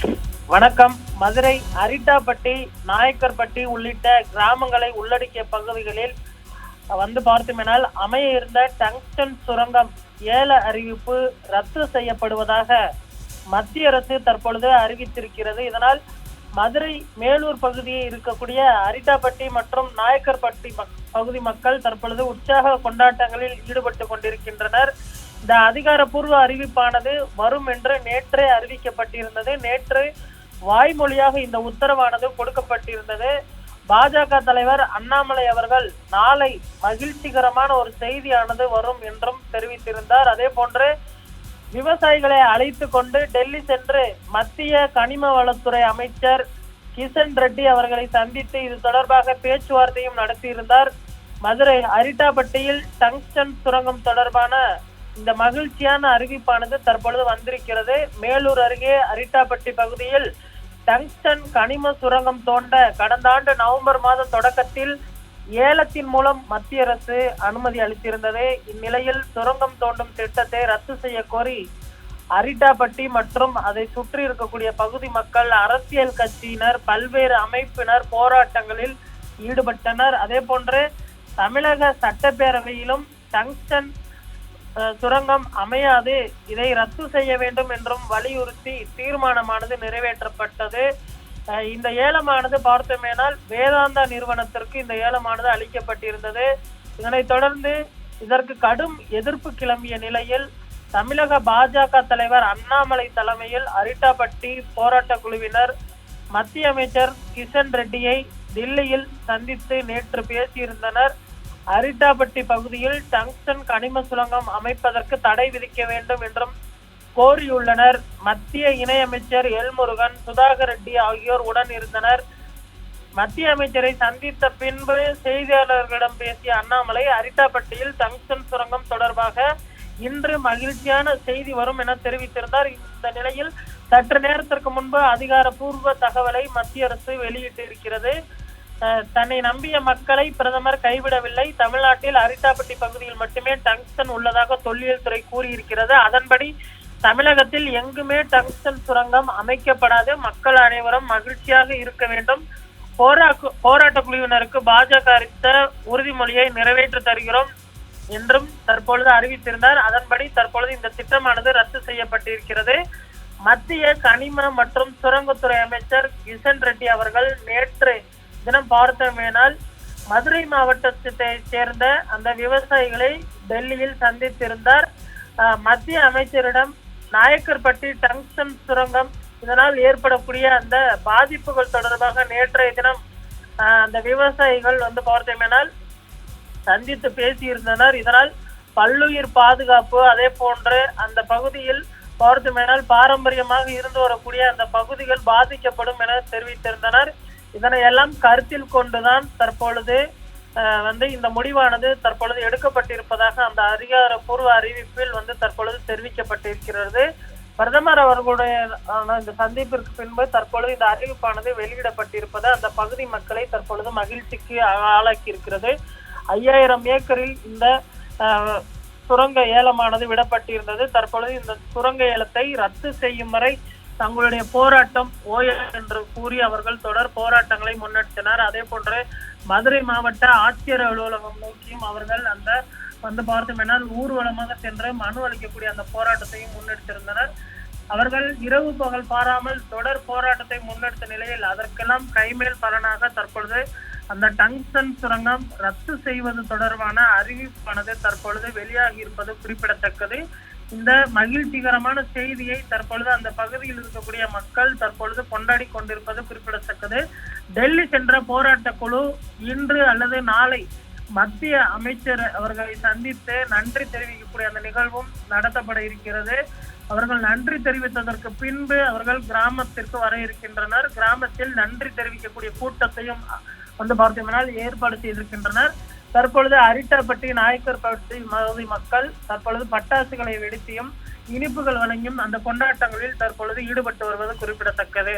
வணக்கம். மதுரை அரிட்டாப்பட்டி நாயக்கர்பட்டி உள்ளிட்ட கிராமங்களை உள்ளடக்கிய பகுதிகளில் வந்து பார்த்தோமெனால் அமைய இருந்த டங்ஸ்டன் சுரங்கம் ஏல அறிவிப்பு ரத்து செய்யப்படுவதாக மத்திய அரசு தற்பொழுது அறிவித்திருக்கிறது. இதனால் மதுரை மேலூர் பகுதியில் இருக்கக்கூடிய அரிட்டாப்பட்டி மற்றும் நாயக்கர்பட்டி பகுதி மக்கள் தற்பொழுது உற்சாக கொண்டாட்டங்களில் ஈடுபட்டு கொண்டிருக்கின்றனர். இந்த அதிகாரப்பூர்வ அறிவிப்பானது வரும் என்று நேற்றே அறிவிக்கப்பட்டிருந்தது. நேற்று வாய்மொழியாக இந்த உத்தரவானது கொடுக்கப்பட்டிருந்தது. பாஜக தலைவர் அண்ணாமலை அவர்கள் நாளை மகிழ்ச்சிகரமான ஒரு செய்தியானது வரும் என்றும் தெரிவித்திருந்தார். அதே போன்று விவசாயிகளை அழைத்து கொண்டு டெல்லி சென்று மத்திய கனிம வளத்துறை அமைச்சர் கிஷன் ரெட்டி அவர்களை சந்தித்து இது தொடர்பாக பேச்சுவார்த்தையும் நடத்தியிருந்தார். மதுரை அரிட்டாபட்டியில் டங்ஸ்டன் சுரங்கம் தொடர்பான இந்த மகிழ்ச்சியான அறிவிப்பானது தற்பொழுது வந்திருக்கிறது. மேலூர் அருகே அரிட்டாப்பட்டி பகுதியில் டங்ஸ்டன் கனிம சுரங்கம் தோண்ட கடந்த ஆண்டு நவம்பர் மாத தொடக்கத்தில் ஏலத்தின் மூலம் மத்திய அரசு அனுமதி அளித்திருந்தது. இந்நிலையில் சுரங்கம் தோண்டும் திட்டத்தை ரத்து செய்ய கோரி அரிட்டாப்பட்டி மற்றும் அதை சுற்றி இருக்கக்கூடிய பகுதி மக்கள் அரசியல் கட்சியினர் பல்வேறு அமைப்பினர் போராட்டங்களில் ஈடுபட்டனர். அதே போன்று தமிழக சட்டப்பேரவையிலும் டங்ஸ்டன் சுரங்கம் அமையாது. இதை ரத்து செய்ய வேண்டும் என்றும் வலியுறுத்தி தீர்மானமானது நிறைவேற்றப்பட்டது. இந்த ஏலமானது பார்த்தோமேனால் வேதாந்தா நிறுவனத்திற்கு இந்த ஏலமானது அளிக்கப்பட்டிருந்தது. இதனைத் தொடர்ந்து இதற்கு கடும் எதிர்ப்பு கிளம்பிய நிலையில் தமிழக பாஜக தலைவர் அண்ணாமலை தலைமையில் அரிட்டாபட்டி போராட்ட குழுவினர் மத்திய அமைச்சர் கிஷன் ரெட்டியை தில்லியில் சந்தித்து நேற்று பேசியிருந்தனர். அரிட்டாபட்டி பகுதியில் டங்ஸ்டன் கனிம சுரங்கம் அமைப்பதற்கு தடை விதிக்க வேண்டும் என்றும் கோரியுள்ளனர். மத்திய இணையமைச்சர் எல் முருகன் சுதாகர் ரெட்டி ஆகியோர் உடன் இருந்தனர். மத்திய அமைச்சரை சந்தித்த பின்பு செய்தியாளர்களிடம் பேசிய அண்ணாமலை அரிட்டாப்பட்டியில் டங்ஸ்டன் சுரங்கம் தொடர்பாக இன்று மகிழ்ச்சியான செய்தி வரும் என தெரிவித்திருந்தார். இந்த நிலையில் சற்று நேரத்திற்கு முன்பு அதிகாரப்பூர்வ தகவலை மத்திய அரசு வெளியிட்டிருக்கிறது. தன்னை நம்பிய மக்களை பிரதமர் கைவிடவில்லை. தமிழ்நாட்டில் அரிட்டாப்பட்டி பகுதியில் மட்டுமே டங்ஸ்டன் உள்ளதாக தொல்லியல் துறை கூறியிருக்கிறது. அதன்படி தமிழகத்தில் எங்குமே டங்ஸ்டன் சுரங்கம் அமைக்கப்படாது. மக்கள் அனைவரும் மகிழ்ச்சியாக இருக்க வேண்டும். போரா போராட்ட குழுவினருக்கு பாஜக அளித்த உறுதிமொழியை நிறைவேற்றி தருகிறோம் என்றும் தற்பொழுது அறிவித்திருந்தார். அதன்படி தற்பொழுது இந்த திட்டமானது ரத்து செய்யப்பட்டிருக்கிறது. மத்திய கனிம மற்றும் சுரங்கத்துறை அமைச்சர் கிஷன் ரெட்டி அவர்கள் நேற்று தினம் பார்த்தோமேனால் மதுரை மாவட்டத்தை சேர்ந்த அந்த விவசாயிகளை டெல்லியில் சந்தித்திருந்தார். மத்திய அமைச்சரிடம் நாயக்கர்பட்டி டங்ஸ்டன் சுரங்கம் இதனால் ஏற்படக்கூடிய அந்த பாதிப்புகள் தொடர்பாக நேற்றைய தினம் அந்த விவசாயிகள் வந்து பார்த்தோமேனால் சந்தித்து பேசியிருந்தனர். இதனால் பல்லுயிர் பாதுகாப்பு அதே போன்று அந்த பகுதியில் பார்த்தோமேனால் பாரம்பரியமாக இருந்து வரக்கூடிய அந்த பகுதிகள் பாதிக்கப்படும் என தெரிவித்திருந்தனர். இதனை எல்லாம் கருத்தில் கொண்டுதான் தற்பொழுது வந்து இந்த முடிவானது தற்பொழுது எடுக்கப்பட்டிருப்பதாக அந்த அதிகாரப்பூர்வ அறிவிப்பில் வந்து தற்பொழுது தெரிவிக்கப்பட்டிருக்கிறது. பிரதமர் அவர்களுடைய ஆன இந்த சந்திப்பிற்கு பின்பு தற்பொழுது இந்த அறிவிப்பானது வெளியிடப்பட்டிருப்பது அந்த பகுதி மக்களை தற்பொழுது மகிழ்ச்சிக்கு ஆளாக்கி இருக்கிறது ஐயாயிரம் ஏக்கரில் இந்த சுரங்க ஏலமானது விடப்பட்டிருந்தது. தற்பொழுது இந்த சுரங்க ஏலத்தை ரத்து செய்யும் வரை தங்களுடைய போராட்டம் ஓயல் என்று கூறி அவர்கள் தொடர் போராட்டங்களை முன்னெடுத்தனர். அதே போன்று மதுரை மாவட்ட ஆட்சியர் அலுவலகம் நோக்கியும் அவர்கள் அந்த வந்து பார்த்தோம்னால் ஊர்வலமாக சென்று மனு அளிக்கக்கூடிய அந்த போராட்டத்தையும் முன்னெடுத்திருந்தனர். அவர்கள் இரவு பகல் பாராமல் தொடர் போராட்டத்தை முன்னெடுத்த நிலையில் அதற்கெல்லாம் கைமேல் பலனாக தற்பொழுது அந்த டங்ஸ்டன் சுரங்கம் ரத்து செய்வது தொடர்பான அறிவிப்பானது தற்பொழுது வெளியாகி இருப்பது குறிப்பிடத்தக்கது. இந்த மகிழ்ச்சிகரமான செய்தியை தற்பொழுது அந்த பகுதியில் இருக்கக்கூடிய மக்கள் தற்பொழுது கொண்டாடி கொண்டிருப்பது குறிப்பிடத்தக்கது. டெல்லி சென்ற போராட்ட குழு இன்று அல்லது நாளை மத்திய அமைச்சர் அவர்களை சந்தித்து நன்றி தெரிவிக்கக்கூடிய அந்த நிகழ்வும் நடத்தப்பட இருக்கிறது. அவர்கள் நன்றி தெரிவித்ததற்கு பின்பு அவர்கள் கிராமத்திற்கு வர இருக்கின்றனர். கிராமத்தில் நன்றி தெரிவிக்கக்கூடிய கூட்டத்தையும் வந்து பார்த்தீங்கன்னா ஏற்பாடு செய்திருக்கின்றனர். தற்பொழுது அரிட்டாப்பட்டி நாயக்கர்பட்டி பகுதி மக்கள் தற்பொழுது பட்டாசுகளை வெடித்தியும் இனிப்புகள் வழங்கியும் அந்த கொண்டாட்டங்களில் தற்பொழுது ஈடுபட்டு வருவது குறிப்பிடத்தக்கது.